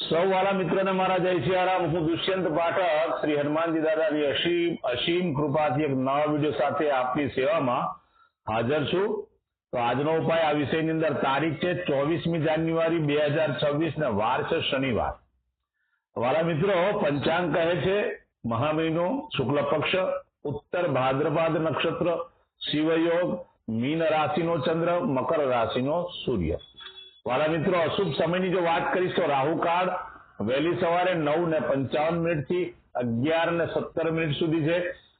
સૌ વાલા મિત્રોને મારા જય સિયારામ હું દુષ્યંત પાઠક શ્રી હનુમાનજી દાદાની અસીમ અસીમ કૃપાથી એક નવા વીડિયો સાથે આપની સેવામાં હાજર છું. તો આજનો ઉપાય આ વિષયની અંદર તારીખ છે ચોવીસમી જાન્યુઆરી બે હજાર છવ્વીસ ને વાર છે શનિવાર. વાલા મિત્રો, પંચાંગ કહે છે મહા મહિનો શુક્લ પક્ષ, ઉત્તર ભાદ્રપાદ નક્ષત્ર, શિવયોગ, મીન રાશિનો ચંદ્ર, મકર રાશિનો સૂર્ય. વાલા મિત્રો, અશુભ સમયની જો વાત કરીશ તો રાહુકાળ વહેલી સવારે નવ ને પંચાવન મિનિટથી અગિયાર ને સત્તર મિનિટ સુધી છે.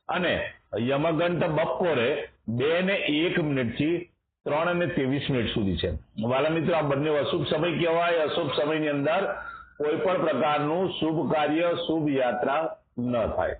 અને યમઘંટ બપોરે બે ને એક મિનિટથી ત્રણ ને ત્રેવીસ મિનિટ સુધી છે. વાલા મિત્રો, આ બંને અશુભ સમય કહેવાય. અશુભ સમયની અંદર કોઈ પણ પ્રકારનું શુભ કાર્ય, શુભ યાત્રા ન થાય.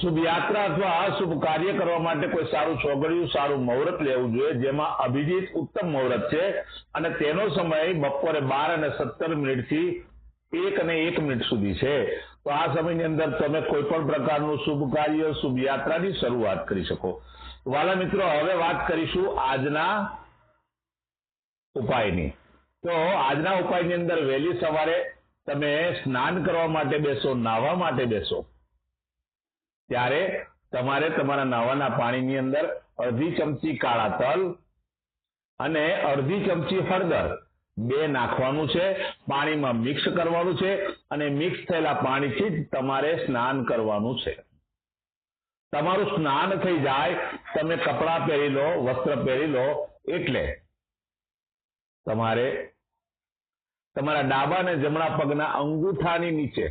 શુભ યાત્રા અથવા અશુભ કાર્ય કરવા માટે કોઈ સારું ચોગડિયું સારું મુહૂર્ત લેવું જોઈએ, જેમાં અભિજીત ઉત્તમ મુહૂર્ત છે. અને તેનો સમય બપોરે બાર અને સત્તર મિનિટથી એક અને એક મિનિટ સુધી છે. તો આ સમયની અંદર તમે કોઈ પણ પ્રકારનું શુભ કાર્ય, શુભ યાત્રાની શરૂઆત કરી શકો. વાલા મિત્રો, હવે વાત કરીશું આજના ઉપાયની. તો આજના ઉપાયની અંદર વહેલી સવારે તમે સ્નાન કરવા માટે બેસો, નાહવા માટે બેસો. ત્યારે તમારે તમારા નાવાના પાણીની અંદર અડધી ચમચી કાળા તલ અને અડધી ચમચી હળદર બે નાખવાનું છે, પાણીમાં મિક્સ કરવાનું છે અને મિક્સ થયેલા પાણીથી જ તમારે સ્નાન કરવાનું છે. તમારું સ્નાન થઈ જાય, તમે કપડાં પહેરી લો, વસ્ત્ર પહેરી લો, એટલે તમારે તમારા ડાબા અને જમણા પગના અંગૂઠાની નીચે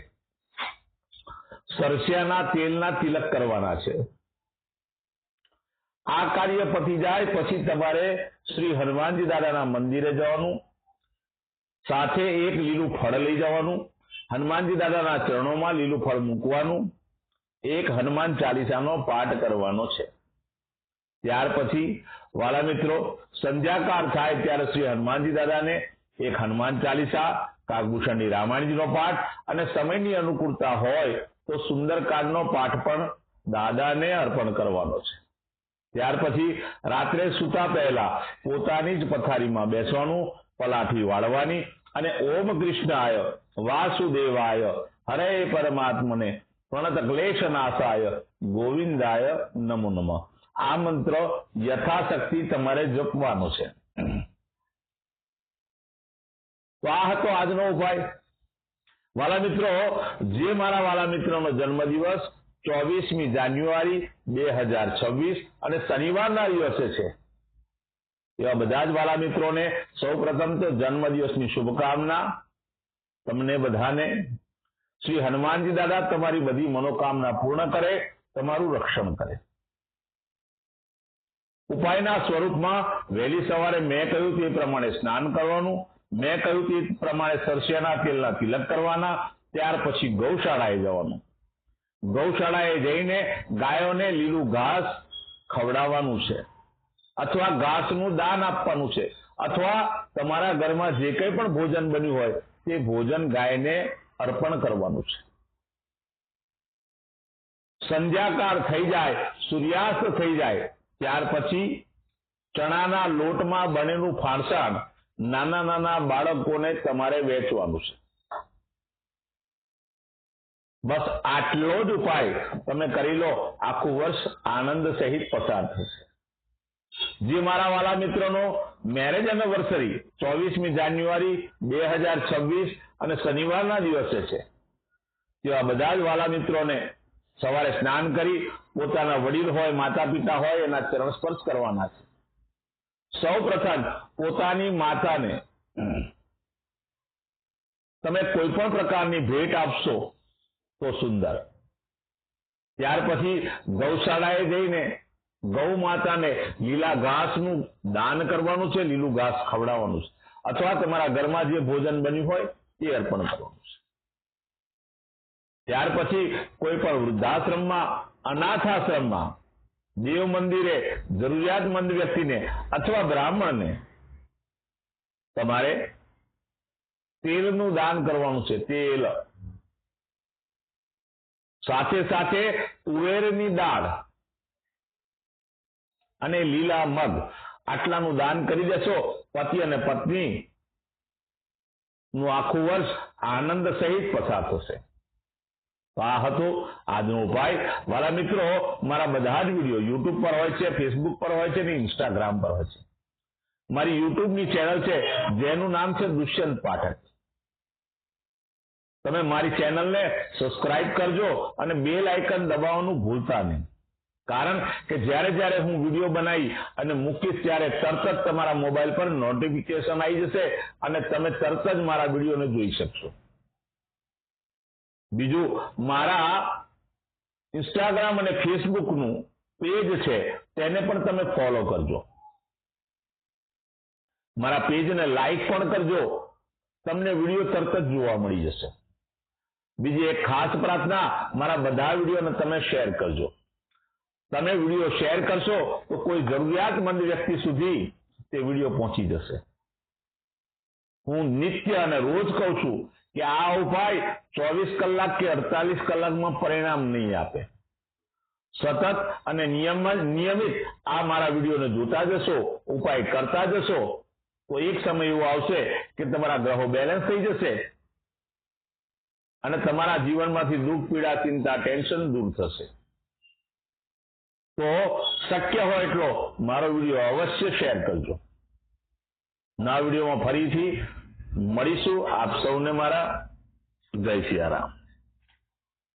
સરસિયાના તેલના તિલક કરવાના છે. આ કાર્ય પતી જાય પછી તમારે શ્રી હનુમાનજી દાદાના મંદિરે જવાનું, સાથે એક લીલું ફળ લઈ જવાનું, હનુમાનજી દાદાના ચરણોમાં લીલું ફળ મૂકવાનું, એક હનુમાન ચાલીસાનો પાઠ કરવાનો છે. ત્યાર પછી, વાલા મિત્રો સંધ્યાકાર થાય ત્યારે શ્રી હનુમાનજી દાદાને એક હનુમાન ચાલીસા, કાગભૂષણની રામાયણજીનો પાઠ અને સમયની અનુકૂળતા હોય તો સુંદરકાંડનો પાઠ પણ દાદાને અર્પણ કરવાનો છે. ત્યાર પછી રાત્રે સૂતા પહેલા પોતાની જ પથારીમાં બેસવાનું, પલાઠી વાળવાની અને ઓમ કૃષ્ણાય, વાસુદેવાય, હરે પરમાત્મને પ્રણત ક્લેશ નાશાય, ગોવિંદાય નમો નમ. આ મંત્ર યથાશક્તિ તમારે જપવાનો છે. તો આ હતો આજનો ઉપાય. વાલા મિત્રો, જે મારા વાલા મિત્રનો જન્મદિવસ ચોવીસમી જાન્યુઆરી બે હજાર છવ્વીસ અને શનિવારના દિવસે છે. એવા બધા જ વાલા મિત્રોને સૌ પ્રથમ તો જન્મદિવસની શુભકામના તમને બધાને. શ્રી હનુમાનજી દાદા તમારી બધી મનોકામના પૂર્ણ કરે, તમારું રક્ષણ કરે. ઉપાયના સ્વરૂપમાં વહેલી સવારે મેં કહ્યું તે પ્રમાણે સ્નાન કરવાનું મેં કહ્યું તે પ્રમાણે સરસિયાના તેલના તિલક કરવાના, ત્યાર પછી ગૌશાળાએ જવાનું. ગૌશાળાએ જઈને ગાયોને લીલું ઘાસ ખવડાવવાનું છે, અથવા ઘાસનું દાન આપવાનું છે, અથવા તમારા ઘરમાં જે કંઈ પણ ભોજન બન્યું હોય, તે ભોજન ગાયને અર્પણ કરવાનું છે. સંધ્યાકાળ થઈ જાય, સૂર્યાસ્ત થઈ જાય, ત્યાર પછી ચણાના લોટમાં બનેલું ફારસાણ નાના નાના બાળકોને તમારે વેચવાનું છે. બસ આટલો જ ઉપાય તમે કરી લો, આખું વર્ષ આનંદ સહિત પસાર થશે. જે મારા વાલા મિત્રોનો મેરેજ એનિવર્સરી ચોવીસમી જાન્યુઆરી બે હજાર છવ્વીસ અને શનિવારના દિવસે છે. તેવા બધા જ વાલા મિત્રોને સવારે સ્નાન કરી, પોતાના વડીલ હોય માતા પિતા હોય, એના ચરણ સ્પર્શ કરવાના છે. સૌ પ્રથમ પોતાની માતાને તમે કોઈ પણ પ્રકારની ભેટ આપશો તો સુંદર. ત્યાર પછી ગૌશાળાએ જઈને ગૌ માતાને લીલા ઘાસનું દાન કરવાનું છે લીલું ઘાસ ખવડાવવાનું છે. અથવા તમારા ઘરમાં જે ભોજન બન્યું હોય તે અર્પણ કરવાનું છે. ત્યાર પછી કોઈ પણ વૃદ્ધાશ્રમમાં અનાથાશ્રમમાં દેવ મંદિરે જરૂરિયાતમંદ વ્યક્તિને અથવા બ્રાહ્મણને તમારે તેલનું દાન કરવાનું છે, તેલ. સાથે સાથે તુવેરની દાળ અને લીલા મગ. આટલાનું દાન કરી દેશો. પતિ અને પત્ની નું આખું વર્ષ આનંદ સહિત પસાર થશે. આ હતો આજનો ઉપાય વાલા મિત્રો, મારા બધા જ વીડિયો યુટ્યુબ પર હોય છે ફેસબુક પર હોય છે ને ઇન્સ્ટાગ્રામ પર હોય છે. મારી યુટ્યુબની ચેનલ છે, જેનું નામ છે દુષ્યંત પાઠક. તમે મારી ચેનલને સબસ્ક્રાઇબ કરજો અને બેલ આઇકન દબાવવાનું ભૂલતા નહીં. કારણ કે જ્યારે જ્યારે હું વીડિયો બનાવી અને મૂકીશ ત્યારે તરત જ તમારા મોબાઈલ પર નોટિફિકેશન આવી જશે અને તમે તરત જ મારા વિડીયોને જોઈ શકશો. બીજું મારા ઇન્સ્ટાગ્રામ અને ફેસબુકનું પેજ છે, તેને પણ તમે ફોલો કરજો. મારા પેજને લાઈક પણ કરજો. તમને વીડિયો તરત જ જોવા મળી જશે. બીજી એક ખાસ પ્રાર્થના, મારા બધા વિડીયોને તમે શેર કરજો. તમે વીડિયો શેર કરશો તો કોઈ જરૂરિયાતમંદ વ્યક્તિ સુધી તે વીડિયો પહોંચી જશે. હું નિત્ય અને રોજ કહું છું કે આ ઉપાય ચોવીસ કલાક કે અડતાલીસ કલાકમાં પરિણામ નહીં આપે. સતત અને નિયમ નિયમિત આ મારા વિડીયોને જોતા જશો, ઉપાય કરતા જશો. તો એક સમય એવો આવશે કે તમારા ગ્રહો બેલેન્સ થઈ જશે અને તમારા જીવનમાંથી દુઃખ, પીડા, ચિંતા, ટેન્શન દૂર થશે. તો શક્ય હોય એટલો મારો વીડિયો અવશ્ય શેર કરજો. નવા વિડીયોમાં ફરીથી મળીશું. આપ સૌને મારા જય સિયારામ.